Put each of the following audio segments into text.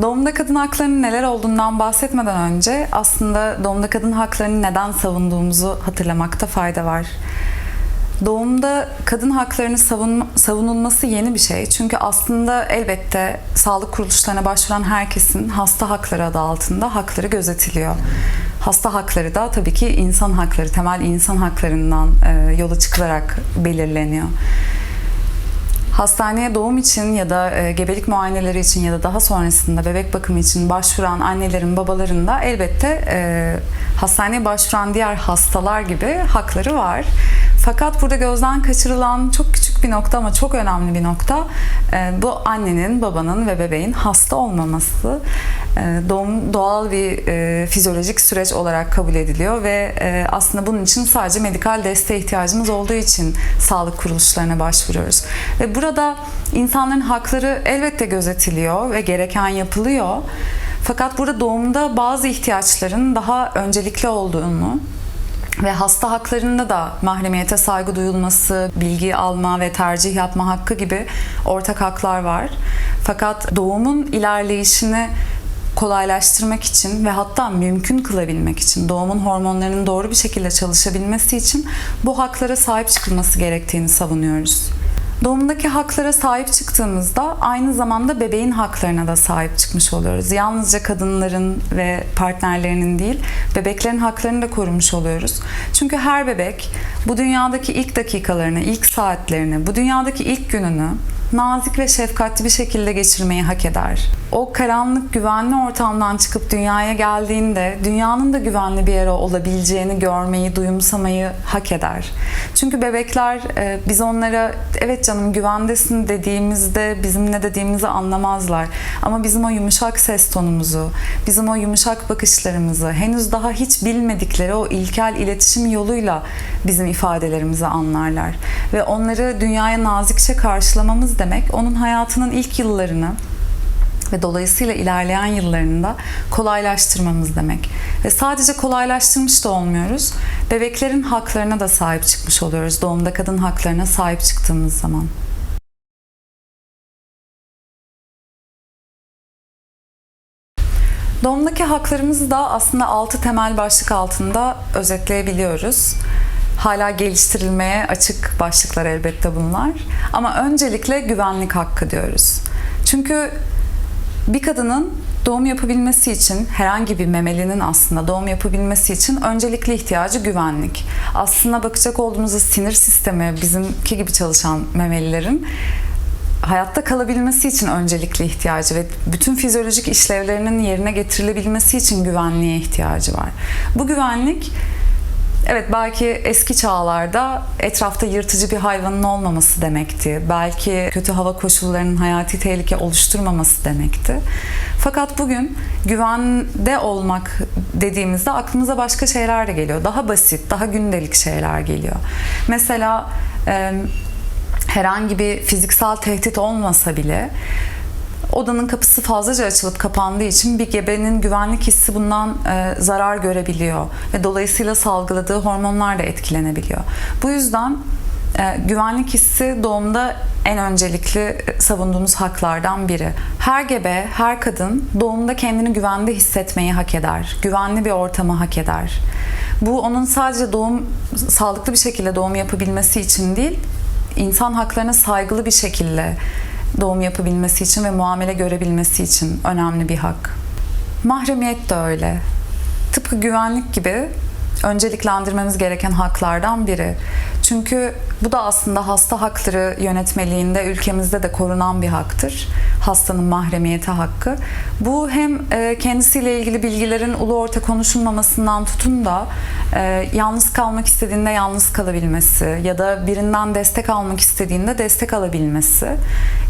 Doğumda kadın haklarının neler olduğundan bahsetmeden önce aslında doğumda kadın haklarını neden savunduğumuzu hatırlamakta fayda var. Doğumda kadın haklarını savun, savunulması yeni bir şey. Çünkü aslında elbette sağlık kuruluşlarına başvuran herkesin hasta hakları adı altında hakları gözetiliyor. Hasta hakları da tabii ki insan hakları, temel insan haklarından e, yola çıkılarak belirleniyor. Hastaneye doğum için ya da e, gebelik muayeneleri için ya da daha sonrasında bebek bakımı için başvuran annelerin, babaların da elbette e, hastaneye başvuran diğer hastalar gibi hakları var. Fakat burada gözden kaçırılan çok küçük bir nokta ama çok önemli bir nokta e, bu annenin, babanın ve bebeğin hasta olmaması. E, doğum doğal bir e, fizyolojik süreç olarak kabul ediliyor ve e, aslında bunun için sadece medikal desteğe ihtiyacımız olduğu için sağlık kuruluşlarına başvuruyoruz. Ve burada insanların hakları elbette gözetiliyor ve gereken yapılıyor. Fakat burada doğumda bazı ihtiyaçların daha öncelikli olduğunu ve hasta haklarında da mahremiyete saygı duyulması, bilgi alma ve tercih yapma hakkı gibi ortak haklar var. Fakat doğumun ilerleyişini kolaylaştırmak için ve hatta mümkün kılabilmek için, doğumun hormonlarının doğru bir şekilde çalışabilmesi için bu haklara sahip çıkılması gerektiğini savunuyoruz. Doğumdaki haklara sahip çıktığımızda aynı zamanda bebeğin haklarına da sahip çıkmış oluyoruz. Yalnızca kadınların ve partnerlerinin değil, bebeklerin haklarını da korumuş oluyoruz. Çünkü her bebek bu dünyadaki ilk dakikalarını, ilk saatlerini, bu dünyadaki ilk gününü nazik ve şefkatli bir şekilde geçirmeyi hak eder. O karanlık, güvenli ortamdan çıkıp dünyaya geldiğinde dünyanın da güvenli bir yer olabileceğini görmeyi, duyumsamayı hak eder. Çünkü bebekler e, biz onlara evet canım güvendesin dediğimizde bizim ne dediğimizi anlamazlar. Ama bizim o yumuşak ses tonumuzu, bizim o yumuşak bakışlarımızı, henüz daha hiç bilmedikleri o ilkel iletişim yoluyla bizim ifadelerimizi anlarlar. Ve onları dünyaya nazikçe karşılamamız demek onun hayatının ilk yıllarını ve dolayısıyla ilerleyen yıllarında kolaylaştırmamız demek. Ve sadece kolaylaştırmış da olmuyoruz. Bebeklerin haklarına da sahip çıkmış oluyoruz. Doğumda kadın haklarına sahip çıktığımız zaman. Doğumdaki haklarımızı da aslında altı temel başlık altında özetleyebiliyoruz. Hala geliştirilmeye açık başlıklar elbette bunlar. Ama öncelikle güvenlik hakkı diyoruz. Çünkü bir kadının doğum yapabilmesi için herhangi bir memelinin aslında doğum yapabilmesi için öncelikli ihtiyacı güvenlik. Aslında bakacak olduğumuzda sinir sistemi bizimki gibi çalışan memelilerin hayatta kalabilmesi için öncelikli ihtiyacı ve bütün fizyolojik işlevlerinin yerine getirilebilmesi için güvenliğe ihtiyacı var. Bu güvenlik Evet belki eski çağlarda etrafta yırtıcı bir hayvanın olmaması demekti. Belki kötü hava koşullarının hayati tehlike oluşturmaması demekti. Fakat bugün güvende olmak dediğimizde aklımıza başka şeyler de geliyor. Daha basit, daha gündelik şeyler geliyor. Mesela herhangi bir fiziksel tehdit olmasa bile odanın kapısı fazlaca açılıp kapandığı için bir gebenin güvenlik hissi bundan e, zarar görebiliyor ve dolayısıyla salgıladığı hormonlar da etkilenebiliyor. Bu yüzden e, güvenlik hissi doğumda en öncelikli savunduğumuz haklardan biri. Her gebe, her kadın doğumda kendini güvende hissetmeyi hak eder. Güvenli bir ortamı hak eder. Bu onun sadece doğum sağlıklı bir şekilde doğum yapabilmesi için değil, insan haklarına saygılı bir şekilde doğum yapabilmesi için ve muamele görebilmesi için önemli bir hak. Mahremiyet de öyle. Tıpkı güvenlik gibi önceliklendirmemiz gereken haklardan biri. Çünkü bu da aslında hasta hakları yönetmeliğinde ülkemizde de korunan bir haktır. Hastanın mahremiyeti hakkı. Bu hem e, kendisiyle ilgili bilgilerin ulu orta konuşulmamasından tutun da e, yalnız kalmak istediğinde yalnız kalabilmesi ya da birinden destek almak istediğinde destek alabilmesi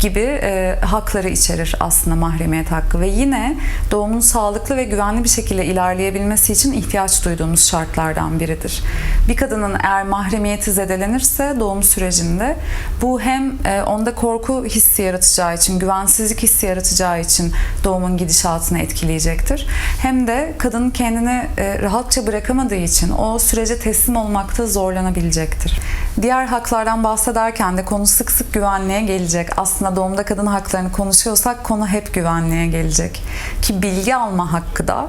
gibi e, hakları içerir aslında mahremiyet hakkı ve yine doğumun sağlıklı ve güvenli bir şekilde ilerleyebilmesi için ihtiyaç duyduğumuz şartlardan biridir. Bir kadının eğer mahremiyeti zedelenirse doğum sürecinde bu hem e, onda korku hissi yaratacağı için, güvensizlik hissi yaratacağı için doğumun gidişatını etkileyecektir. Hem de kadın kendini e, rahatça bırakamadığı için o sürece teslim olmakta zorlanabilecektir. Diğer haklardan bahsederken de konu sık sık güvenliğe gelecek. Aslında doğumda kadın haklarını konuşuyorsak konu hep güvenliğe gelecek. Ki bilgi alma hakkı da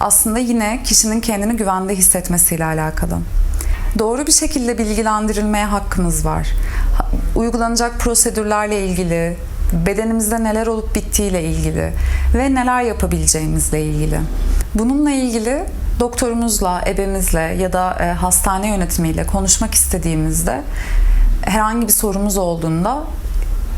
aslında yine kişinin kendini güvende hissetmesiyle alakalı. Doğru bir şekilde bilgilendirilmeye hakkımız var. Uygulanacak prosedürlerle ilgili, bedenimizde neler olup bittiğiyle ilgili ve neler yapabileceğimizle ilgili. Bununla ilgili doktorumuzla, ebemizle ya da e, hastane yönetimiyle konuşmak istediğimizde herhangi bir sorumuz olduğunda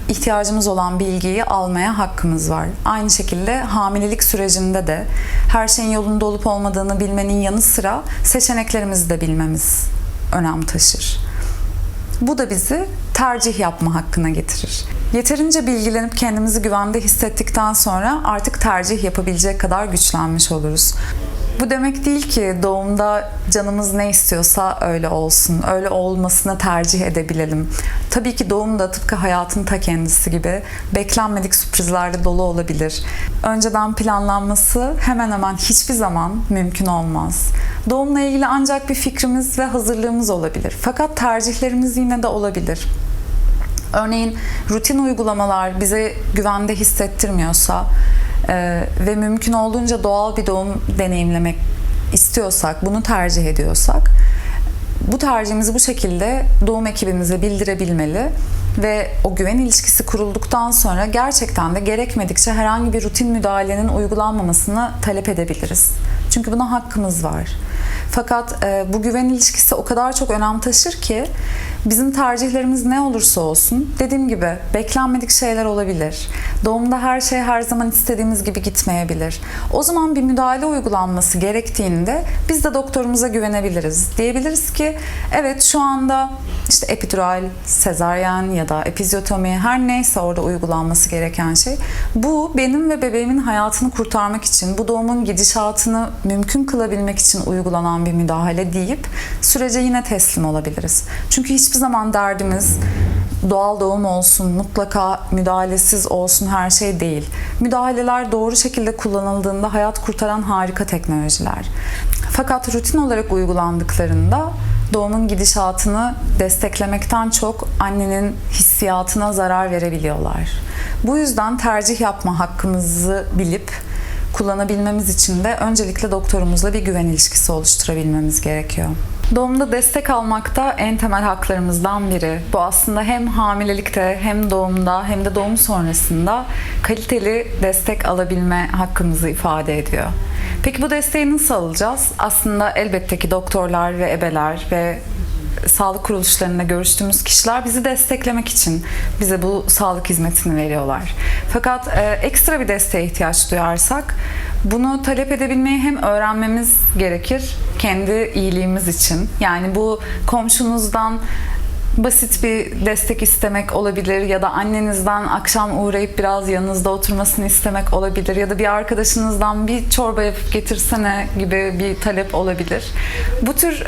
ihtiyacımız olan bilgiyi almaya hakkımız var. Aynı şekilde hamilelik sürecinde de her şeyin yolunda olup olmadığını bilmenin yanı sıra seçeneklerimizi de bilmemiz önem taşır. Bu da bizi tercih yapma hakkına getirir. Yeterince bilgilenip kendimizi güvende hissettikten sonra artık tercih yapabilecek kadar güçlenmiş oluruz. Bu demek değil ki doğumda canımız ne istiyorsa öyle olsun, öyle olmasını tercih edebilelim. Tabii ki doğum da tıpkı hayatın ta kendisi gibi beklenmedik sürprizlerle dolu olabilir. Önceden planlanması hemen hemen hiçbir zaman mümkün olmaz. Doğumla ilgili ancak bir fikrimiz ve hazırlığımız olabilir. Fakat tercihlerimiz yine de olabilir. Örneğin rutin uygulamalar bize güvende hissettirmiyorsa e, ve mümkün olduğunca doğal bir doğum deneyimlemek istiyorsak, bunu tercih ediyorsak bu tercihimizi bu şekilde doğum ekibimize bildirebilmeli ve o güven ilişkisi kurulduktan sonra gerçekten de gerekmedikçe herhangi bir rutin müdahalenin uygulanmamasını talep edebiliriz. Çünkü buna hakkımız var. Fakat e, bu güven ilişkisi o kadar çok önem taşır ki bizim tercihlerimiz ne olursa olsun dediğim gibi beklenmedik şeyler olabilir. Doğumda her şey her zaman istediğimiz gibi gitmeyebilir. O zaman bir müdahale uygulanması gerektiğinde biz de doktorumuza güvenebiliriz. Diyebiliriz ki evet şu anda işte epidural, sezaryen ya da epizyotomi her neyse orada uygulanması gereken şey. Bu benim ve bebeğimin hayatını kurtarmak için, bu doğumun gidişatını mümkün kılabilmek için uygulanan bir müdahale deyip sürece yine teslim olabiliriz. Çünkü hiçbir zaman derdimiz doğal doğum olsun, mutlaka müdahalesiz olsun her şey değil. Müdahaleler doğru şekilde kullanıldığında hayat kurtaran harika teknolojiler. Fakat rutin olarak uygulandıklarında doğumun gidişatını desteklemekten çok annenin hissiyatına zarar verebiliyorlar. Bu yüzden tercih yapma hakkımızı bilip kullanabilmemiz için de öncelikle doktorumuzla bir güven ilişkisi oluşturabilmemiz gerekiyor. Doğumda destek almak da en temel haklarımızdan biri. Bu aslında hem hamilelikte hem doğumda hem de doğum sonrasında kaliteli destek alabilme hakkımızı ifade ediyor. Peki bu desteği nasıl alacağız? Aslında elbette ki doktorlar ve ebeler ve sağlık kuruluşlarında görüştüğümüz kişiler bizi desteklemek için bize bu sağlık hizmetini veriyorlar. Fakat e, ekstra bir desteğe ihtiyaç duyarsak bunu talep edebilmeyi hem öğrenmemiz gerekir kendi iyiliğimiz için. Yani bu komşunuzdan basit bir destek istemek olabilir ya da annenizden akşam uğrayıp biraz yanınızda oturmasını istemek olabilir ya da bir arkadaşınızdan bir çorba yapıp getirsene gibi bir talep olabilir. Bu tür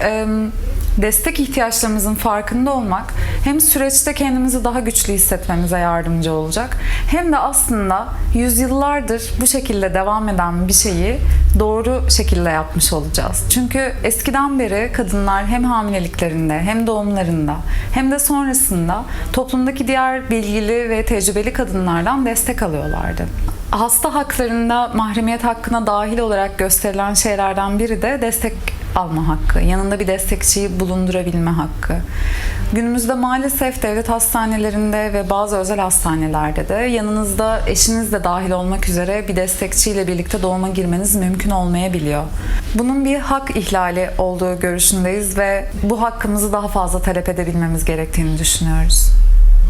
destek ihtiyaçlarımızın farkında olmak hem süreçte kendimizi daha güçlü hissetmemize yardımcı olacak hem de aslında yüzyıllardır bu şekilde devam eden bir şeyi doğru şekilde yapmış olacağız. Çünkü eskiden beri kadınlar hem hamileliklerinde hem doğumlarında hem de sonrasında toplumdaki diğer bilgili ve tecrübeli kadınlardan destek alıyorlardı. Hasta haklarında mahremiyet hakkına dahil olarak gösterilen şeylerden biri de destek alma hakkı, yanında bir destekçiyi bulundurabilme hakkı. Günümüzde maalesef devlet hastanelerinde ve bazı özel hastanelerde de yanınızda eşiniz de dahil olmak üzere bir destekçiyle birlikte doğuma girmeniz mümkün olmayabiliyor. Bunun bir hak ihlali olduğu görüşündeyiz ve bu hakkımızı daha fazla talep edebilmemiz gerektiğini düşünüyoruz.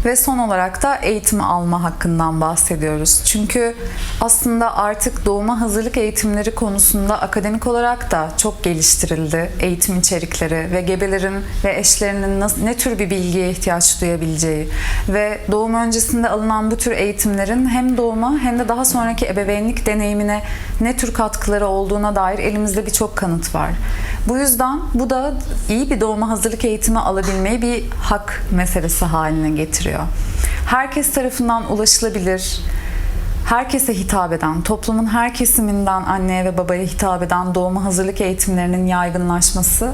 Ve son olarak da eğitim alma hakkından bahsediyoruz. Çünkü aslında artık doğuma hazırlık eğitimleri konusunda akademik olarak da çok geliştirildi eğitim içerikleri ve gebelerin ve eşlerinin ne tür bir bilgiye ihtiyaç duyabileceği ve doğum öncesinde alınan bu tür eğitimlerin hem doğuma hem de daha sonraki ebeveynlik deneyimine ne tür katkıları olduğuna dair elimizde birçok kanıt var. Bu yüzden bu da iyi bir doğuma hazırlık eğitimi alabilmeyi bir hak meselesi haline getiriyor. Herkes tarafından ulaşılabilir, herkese hitap eden, toplumun her kesiminden anneye ve babaya hitap eden doğuma hazırlık eğitimlerinin yaygınlaşması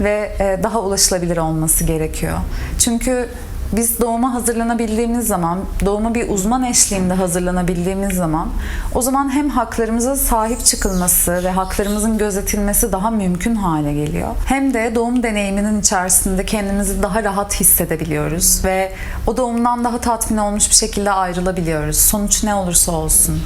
ve e, daha ulaşılabilir olması gerekiyor. Çünkü biz doğuma hazırlanabildiğimiz zaman, doğuma bir uzman eşliğinde hazırlanabildiğimiz zaman o zaman hem haklarımıza sahip çıkılması ve haklarımızın gözetilmesi daha mümkün hale geliyor. Hem de doğum deneyiminin içerisinde kendimizi daha rahat hissedebiliyoruz ve o doğumdan daha tatmin olmuş bir şekilde ayrılabiliyoruz. Sonuç ne olursa olsun.